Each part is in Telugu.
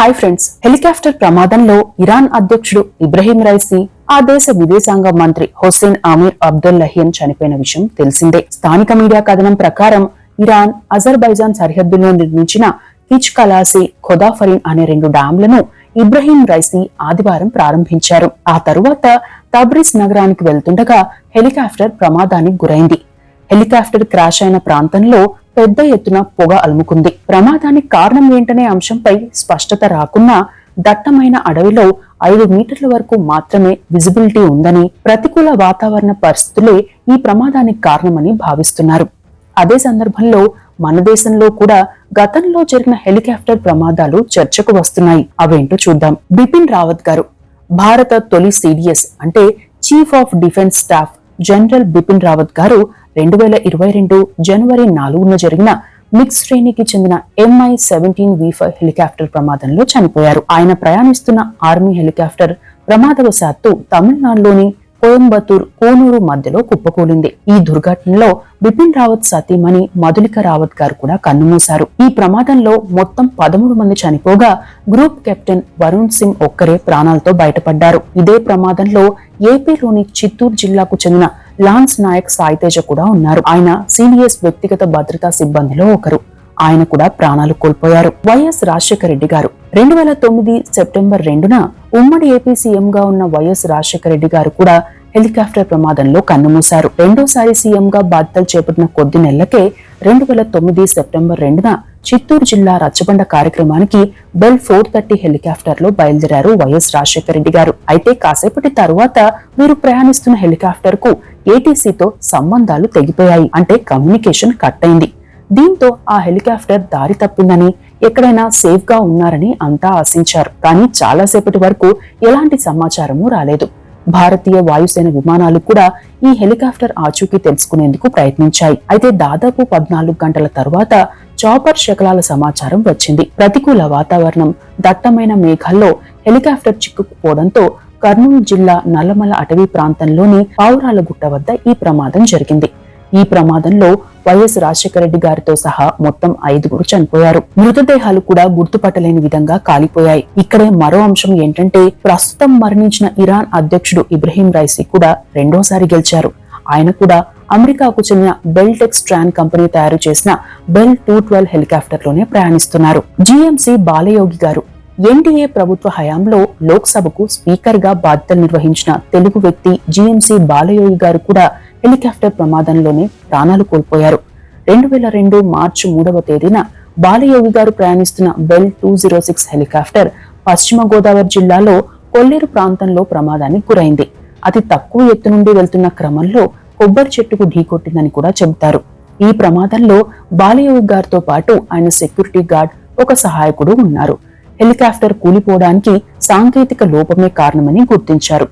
హాయ్ ఫ్రెండ్స్ హెలికాప్టర్ ప్రమాదంలో ఇరాన్ అధ్యక్షుడు ఇబ్రహీం రైసీ ఆ దేశ విదేశాంగ మంత్రి హుస్సేన్ అమీర్ అబ్దుల్ లహియన్ చనిపోయిన విషయం తెలిసిందే. స్థానిక మీడియా కథనం ప్రకారం ఇరాన్ అజర్బైజాన్ సరిహద్దులో నిర్మించిన కిచ్ కలాసి ఖొదాఫరిన్ అనే రెండు డ్యాంలను ఇబ్రహీం రైసీ ఆదివారం ప్రారంభించారు. ఆ తరువాత తబ్రిస్ నగరానికి వెళ్తుండగా హెలికాప్టర్ ప్రమాదానికి గురైంది. హెలికాప్టర్ క్రాష్ అయిన ప్రాంతంలో పెద్ద ఎత్తున పొగ అలుముకుంది. ప్రమాదానికి కారణం ఏంటనే అంశంపై స్పష్టత రాకున్నా దట్టమైన అడవిలో ఐదు మీటర్ల వరకు మాత్రమే విజిబిలిటీ ఉందని ప్రతికూల వాతావరణ పరిస్థితులే ఈ ప్రమాదానికి కారణమని భావిస్తున్నారు. అదే సందర్భంలో మన దేశంలో కూడా గతంలో జరిగిన హెలికాప్టర్ ప్రమాదాలు చర్చకు వస్తున్నాయి. అవేంటో చూద్దాం. బిపిన్ రావత్ గారు భారత తొలి సిడిఎస్ అంటే chief of defence staff general Bipin Rawat గారు రెండు వేల ఇరవై రెండు జనవరి నాలుగున జరిగిన మిక్స్ శ్రేణికి చెందిన MI seventeen V five helicopter ప్రమాదంలో చనిపోయారు. ఆయన ప్రయాణిస్తున్న ఆర్మీ హెలికాప్టర్ ప్రమాదవశాత్తు తమిళనాడులోని కోయంబత్తూర్ కోనూరు మధ్యలో కుప్పకూలింది. ఈ దుర్ఘటనలో బిపిన్ రావత్ సతీమణి మధులిక రావత్ గారు కూడా కన్నుమూశారు. ఈ ప్రమాదంలో మొత్తం పదమూడు మంది చనిపోగా గ్రూప్ కెప్టెన్ వరుణ్ సింగ్ ఒక్కరే ప్రాణాలతో బయటపడ్డారు. ఇదే ప్రమాదంలో ఏపీలోని చిత్తూరు జిల్లాకు చెందిన లాన్స్ నాయక్ సాయితేజ కూడా ఉన్నారు. ఆయన సిడిఎస్ వ్యక్తిగత భద్రతా సిబ్బందిలో ఒకరు. ఆయన కూడా ప్రాణాలు కోల్పోయారు. వైఎస్ రాజశేఖర రెడ్డి గారు. రెండు వేల తొమ్మిది సెప్టెంబర్ రెండున ఉమ్మడి ఏపీ సీఎం గా ఉన్న వైఎస్ రాజశేఖర రెడ్డి గారు కూడా హెలికాప్టర్ ప్రమాదంలో కన్నుమూశారు. రెండోసారి సీఎంగా బాధ్యతలు చేపట్టిన కొద్ది నెలలకే రెండు వేల తొమ్మిది సెప్టెంబర్ రెండున చిత్తూరు జిల్లా రచ్చబండ కార్యక్రమానికి బెల్ ఫోర్ థర్టీ హెలికాప్టర్లో బయలుదేరారు వైఎస్ రాజశేఖర రెడ్డి గారు. అయితే కాసేపటి తరువాత వీరు ప్రయాణిస్తున్న హెలికాప్టర్కు ఏటీసీతో సంబంధాలు తెగిపోయాయి. అంటే కమ్యూనికేషన్ కట్ అయింది. దీంతో ఆ హెలికాప్టర్ దారి తప్పిందని ఎక్కడైనా సేఫ్గా ఉన్నారని అంతా ఆశించారు. కానీ చాలాసేపటి వరకు ఎలాంటి సమాచారము రాలేదు. భారతీయ వాయుసేన విమానాలు కూడా ఈ హెలికాప్టర్ ఆచూకీ తెలుసుకునేందుకు ప్రయత్నించాయి. అయితే దాదాపు పద్నాలుగు గంటల తర్వాత చాపర్ శకలాల సమాచారం వచ్చింది. ప్రతికూల వాతావరణం దట్టమైన మేఘాల్లో హెలికాప్టర్ చిక్కుకుపోవడంతో కర్నూలు జిల్లా నల్లమల అటవీ ప్రాంతంలోని పావురాల గుట్ట వద్ద ఈ ప్రమాదం జరిగింది. ఈ ప్రమాదంలో వైఎస్ రాజశేఖర రెడ్డి గారితో సహా మొత్తం ఐదుగురు చనిపోయారు. మృతదేహాలు కూడా గుర్తుపట్టలేని విధంగా కాలిపోయాయి. ఇక్కడే మరో అంశం ఏంటంటే ప్రస్తుతం మరణించిన ఇరాన్ అధ్యక్షుడు ఇబ్రహీం రైసీ కూడా రెండోసారి గెలిచారు. ఆయన కూడా అమెరికాకు చెందిన బెల్టెక్స్ ట్రాన్ కంపెనీ తయారు చేసిన బెల్ టూ ట్వెల్వ్ హెలికాప్టర్లోనే ప్రయాణిస్తున్నారు. జిఎంసి బాలయోగి గారు ఎన్డీఏ ప్రభుత్వ హయాంలో లోక్సభకు స్పీకర్గా బాధ్యతలు నిర్వహించిన తెలుగు వ్యక్తి జిఎంసి బాలయోగి గారు కూడా హెలికాప్టర్ ప్రమాదంలోనే ప్రాణాలు కోల్పోయారు. రెండు వేల రెండు మార్చి మూడవ తేదీన బాలయోగి గారు ప్రయాణిస్తున్న Bell two zero six helicopter పశ్చిమ గోదావరి జిల్లాలో కొల్లేరు ప్రాంతంలో ప్రమాదానికి గురైంది. అతి తక్కువ ఎత్తు నుండి వెళ్తున్న క్రమంలో కొబ్బరి చెట్టుకు ఢీకొట్టిందని కూడా చెబుతారు. ఈ ప్రమాదంలో బాలయోగి గారితో పాటు ఆయన సెక్యూరిటీ గార్డ్ ఒక సహాయకుడు ఉన్నారు. హెలికాప్టర్ కూలిపోవడానికి సాంకేతిక లోపమే కారణమని గుర్తించారు.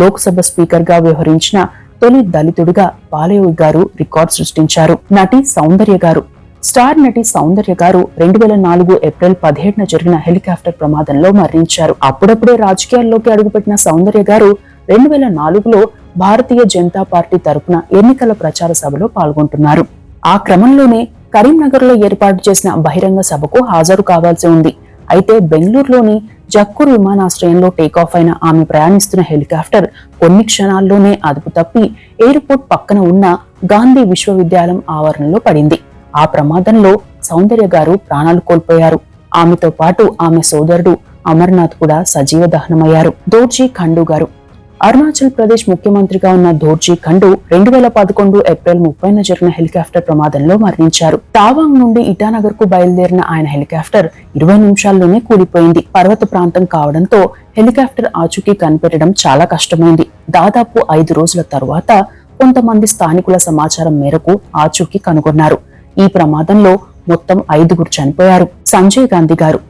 లోక్సభ స్పీకర్గా వ్యవహరించిన తొలి దళితుడిగా బాలయోగి గారు రికార్డ్ సృష్టించారు. నటి సౌందర్య గారు. స్టార్ నటి సౌందర్య గారు రెండు వేల నాలుగు ఏప్రిల్ పదిహేడున జరిగిన హెలికాప్టర్ ప్రమాదంలో మరణించారు. అప్పుడప్పుడే రాజకీయాల్లోకి అడుగుపెట్టిన సౌందర్య గారు రెండు వేల నాలుగులో భారతీయ జనతా పార్టీ తరపున ఎన్నికల ప్రచార సభలో పాల్గొంటున్నారు. ఆ క్రమంలోనే కరీంనగర్లో ఏర్పాటు చేసిన బహిరంగ సభకు హాజరు కావాల్సి ఉంది. అయితే బెంగళూరులోని జక్కూర్ విమానాశ్రయంలో టేకాఫ్ అయిన ఆమె ప్రయాణిస్తున్న హెలికాప్టర్ కొన్ని క్షణాల్లోనే అదుపు తప్పి ఎయిర్పోర్ట్ పక్కన ఉన్న గాంధీ విశ్వవిద్యాలయం ఆవరణలో పడింది. ఆ ప్రమాదంలో సౌందర్య గారు ప్రాణాలు కోల్పోయారు. ఆమెతో పాటు ఆమె సోదరుడు అమర్నాథ్ కూడా సజీవ దహనమయ్యారు. దోర్జీ ఖండు గారు అరుణాచల్ ప్రదేశ్ ముఖ్యమంత్రిగా ఉన్న దోర్జీ ఖండు రెండు వేల పదకొండు ఏప్రిల్ ముప్పైన జరిగిన హెలికాప్టర్ ప్రమాదంలో మరణించారు. తావాంగ్ నుండి ఇటానగర్కు బయలుదేరిన ఆయన హెలికాప్టర్ ఇరవై నిమిషాల్లోనే కూలిపోయింది. పర్వత ప్రాంతం కావడంతో హెలికాప్టర్ ఆచూకీ కనిపెట్టడం చాలా కష్టమైంది. దాదాపు ఐదు రోజుల తరువాత కొంతమంది స్థానికుల సమాచారం మేరకు ఆచూకీ కనుగొన్నారు. ఈ ప్రమాదంలో మొత్తం ఐదుగురు చనిపోయారు. సంజయ్ గాంధీ గారు.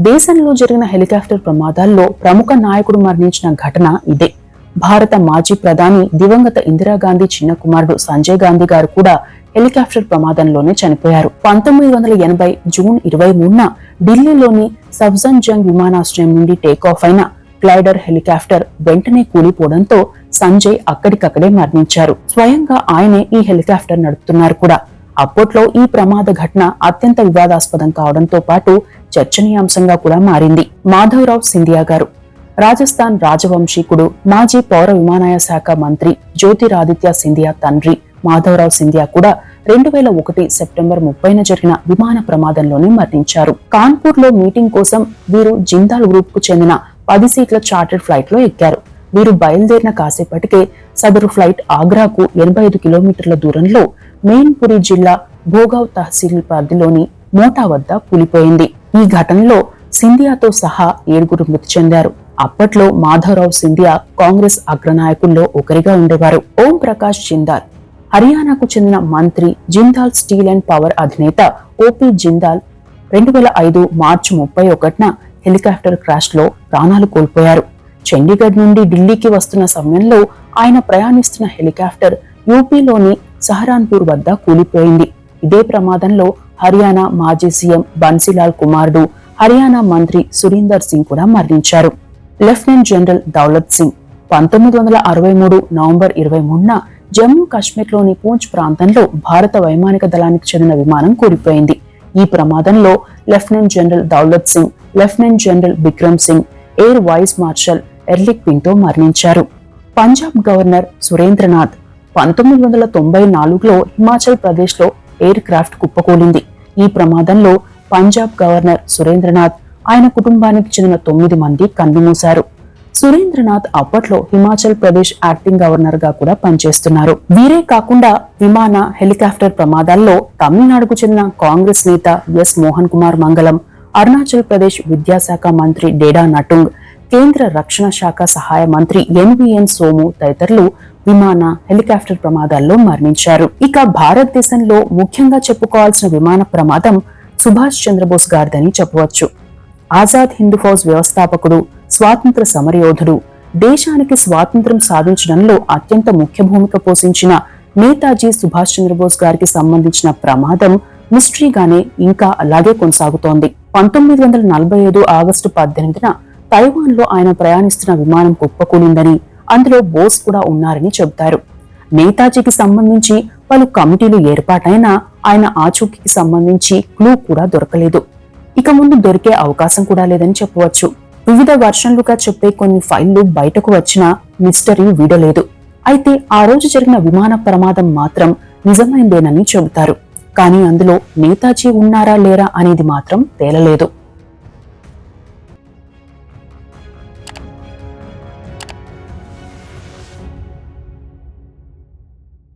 దేశంలో జరిగిన హెలికాప్టర్ ప్రమాదాల్లో ప్రముఖ నాయకుడు మరణించిన ఘటన ఇదే. భారత మాజీ ప్రధాని దివంగత ఇందిరాగాంధీ చిన్న కుమారుడు సంజయ్ గాంధీ గారు కూడా హెలికాప్టర్ ప్రమాదంలోనే చనిపోయారు. పంతొమ్మిది వందల ఎనభై జూన్ ఇరవై మూడున ఢిల్లీలోని సబ్జన్ జంగ్ విమానాశ్రయం నుండి టేకాఫ్ అయిన గ్లైడర్ హెలికాప్టర్ వెంటనే కూలిపోవడంతో సంజయ్ అక్కడికక్కడే మరణించారు. స్వయంగా ఆయనే ఈ హెలికాప్టర్ నడుపుతున్నారు కూడా. అప్పట్లో ఈ ప్రమాద ఘటన అత్యంత వివాదాస్పదం కావడంతో పాటు చర్చనీయాంశంగా కూడా మారింది. మాధవరావు సింధియా గారు. రాజస్థాన్ రాజవంశీకుడు మాజీ పౌర విమానయాన శాఖ మంత్రి జ్యోతిరాదిత్య సింధియా తండ్రి మాధవరావు సింధియా కూడా రెండు వేల ఒకటి సెప్టెంబర్ ముప్పైన జరిగిన విమాన ప్రమాదంలోనే మరణించారు. కాన్పూర్లో మీటింగ్ కోసం వీరు జిందాల్ గ్రూప్కు చెందిన పది సీట్ల చార్టెడ్ ఫ్లైట్లో ఎక్కారు. వీరు బయలుదేరిన కాసేపటికే సదరు ఫ్లైట్ ఆగ్రాకు ఎనభై ఐదు కిలోమీటర్ల దూరంలో మెయిన్పురి జిల్లా భోగావ్ తహసీల్ పరిధిలోని మోటా వద్ద కూలిపోయింది. ఈ ఘటనలో సింధియాతో సహా ఏడుగురు మృతి చెందారు. అప్పట్లో మాధవరావు సింధియా కాంగ్రెస్ అగ్రనాయకుల్లో ఒకరిగా ఉండేవారు. ఓం ప్రకాష్ జిందాల్. హర్యానాకు చెందిన మంత్రి జిందాల్ స్టీల్ అండ్ పవర్ అధినేత ఓపీ జిందాల్ రెండు వేల ఐదు మార్చి ముప్పై ఒకటిన హెలికాప్టర్ క్రాష్లో ప్రాణాలు కోల్పోయారు. చండీగఢ్ నుండి ఢిల్లీకి వస్తున్న సమయంలో ఆయన ప్రయాణిస్తున్న హెలికాప్టర్ యూపీలోని సహరాన్పూర్ వద్ద కూలిపోయింది. ఇదే ప్రమాదంలో హర్యానా మాజీ సీఎం బన్సీలాల్ కుమారుడు హర్యానా మంత్రి సురీందర్ సింగ్ కూడా మరణించారు. Lieutenant general Daulat Singh. పంతొమ్మిది వందల అరవై మూడు నవంబర్ ఇరవై మూడున జమ్మూ కాశ్మీర్లోని పూంచ్ ప్రాంతంలో భారత వైమానిక దళానికి చెందిన విమానం కూలిపోయింది. ఈ ప్రమాదంలో lieutenant general Daulat Singh lieutenant general Bikram Singh air vice marshal Erlic పింగ్తో మరణించారు. పంజాబ్ గవర్నర్ సురేంద్రనాథ్ పంతొమ్మిది వందల తొంభై నాలుగులో హిమాచల్ ప్రదేశ్లో ఎయిర్ క్రాఫ్ట్ కుప్పకూలింది. ఈ ప్రమాదంలో పంజాబ్ గవర్నర్ సురేంద్రనాథ్ ఆయన కుటుంబానికి చెందిన తొమ్మిది మంది కన్నుమూశారు. సురేంద్రనాథ్ అప్పట్లో హిమాచల్ ప్రదేశ్ యాక్టింగ్ గవర్నర్గా కూడా పనిచేస్తున్నారు. వీరే కాకుండా విమాన హెలికాప్టర్ ప్రమాదాల్లో తమిళనాడుకు చెందిన కాంగ్రెస్ నేత ఎస్. మోహన్ కుమార్ మంగళం అరుణాచల్ ప్రదేశ్ విద్యాశాఖ మంత్రి డేడా నటుంగ్ కేంద్ర రక్షణ శాఖ సహాయ మంత్రి ఎన్విఎన్ సోము తదితరులు విమాన హెలికాప్టర్ ప్రమాదాల్లో మరణించారు. ఇక భారతదేశంలో ముఖ్యంగా చెప్పుకోవాల్సిన విమాన ప్రమాదం సుభాష్ చంద్రబోస్ గారిదని చెప్పవచ్చు. ఆజాద్ హింద్ ఫౌజ్ వ్యవస్థాపకుడు స్వాతంత్ర సమరయోధుడు. దేశానికి స్వాతంత్ర్యం సాధించడంలో అత్యంత ముఖ్య భూమిక పోషించిన నేతాజీ సుభాష్ చంద్రబోస్ గారికి సంబంధించిన ప్రమాదం మిస్టరీగానే ఇంకా అలాగే కొనసాగుతోంది. పంతొమ్మిది వందల నలభై ఐదు ఆగస్టు పద్దెనిమిదిన తైవాన్లో ఆయన ప్రయాణిస్తున్న విమానం కుప్పకూలిందని అందులో బోస్ కూడా ఉన్నారని చెబుతారు. నేతాజీకి సంబంధించి పలు కమిటీలు ఏర్పాటైనా ఆయన ఆచూకీకి సంబంధించి క్లూ కూడా దొరకలేదు. ఇక ముందు దొరికే అవకాశం కూడా లేదని చెప్పవచ్చు. వివిధ వర్షన్లుగా చెప్పే కొన్ని ఫైళ్ళు బయటకు వచ్చినా మిస్టరీ వీడలేదు. అయితే ఆ రోజు జరిగిన విమాన ప్రమాదం మాత్రం నిజమైందేనని చెబుతారు. కానీ అందులో నేతాజీ ఉన్నారా లేరా అనేది మాత్రం తేలలేదు.